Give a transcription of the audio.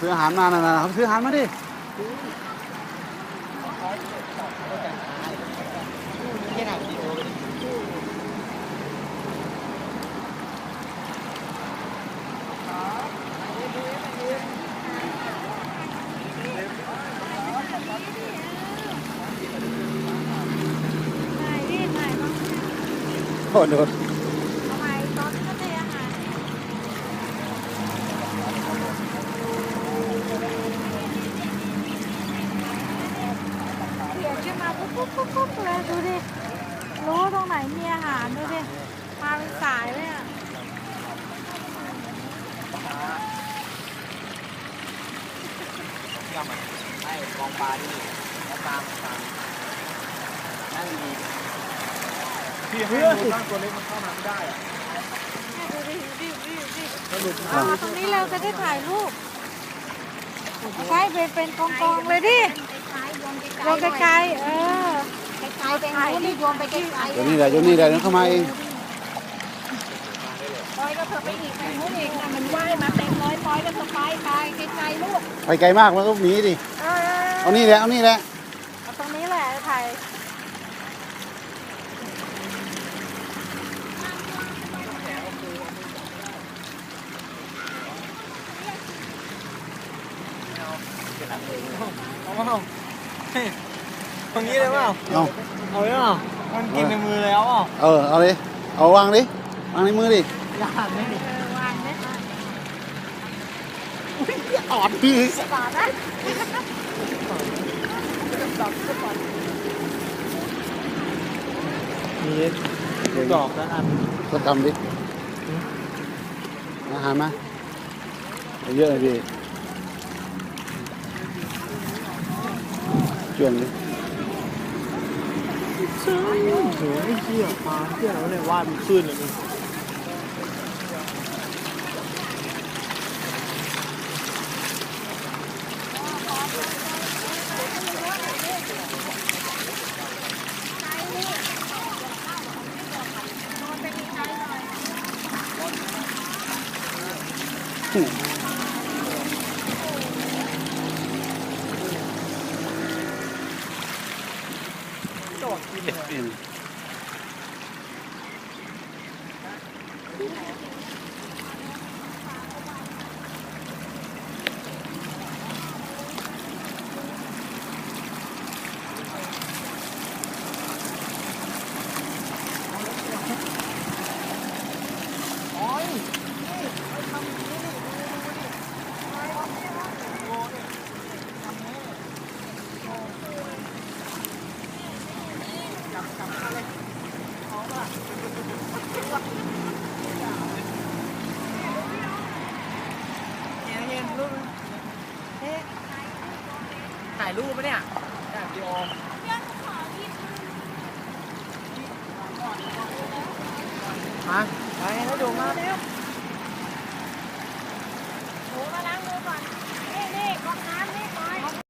ซื้ออาหารมาน่ะนะเขาซื้ออาหารมาดิโอ้โดน ทำไมตอนก็เทอาหารเปุ๊บปุ๊บปุ๊บปุ๊บเลยดูดิ รู้ตรงไหนมีอาหารดูดิ มาเป็นสายเลยอะย่อมอะให้กองปลาที่นี่แล้วปลาปลานั่งดีพี่ให้ดูตั้งตัวเล็กมันเข้ามาไม่ได้อะเนี่ยดูดิดูดิดูดิเอามาตรงนี้เราจะได้ถ่ายรูปใช่เป็นเป็นกองกองๆเลยดิ รวมไกลๆเออไกลๆไปนู้นนี่รวมไปไกลๆเดี๋ยวนี้แหละเดี๋ยวนี้แหละเดี๋ยวเข้ามาเองปอยก็เถอะไปอีกไปนู้นอีกนะมันว่ายมาเต็มร้อยปอยก็เถอะไปไปไกลๆลูกไปไกลมากมันก็หนีดิเออเอานี่แหละเอานี่แหละเอาตรงนี้แหละถ่ายเตรงนี้เลยเปล่าเอาเอาเลยเปล่ามันกินในมือแล้วอะเออ เอาเลยเอาวางดิ วางในมือดิอยากไมเออวางไหมออดพี่ต่อนะมีดอกแล้วอันก็ทำดิอาหารมาเอาเยอะเลยพี่ ช่วงดิซึ่งโหไอ้เหี้ยปลาเหี้ยแล้วเนี่ยว่ามันขึ้นเลย toque, né? É pena. เห็นเห็นรูปไหมเอ๊ะถ่ายรูปปะเนี่ยถ่ายวิดีโอมาไปแล้วดูมาแล้วหนูมาล้างมือก่อน นี่นี่กดน้ำนี่ก่อน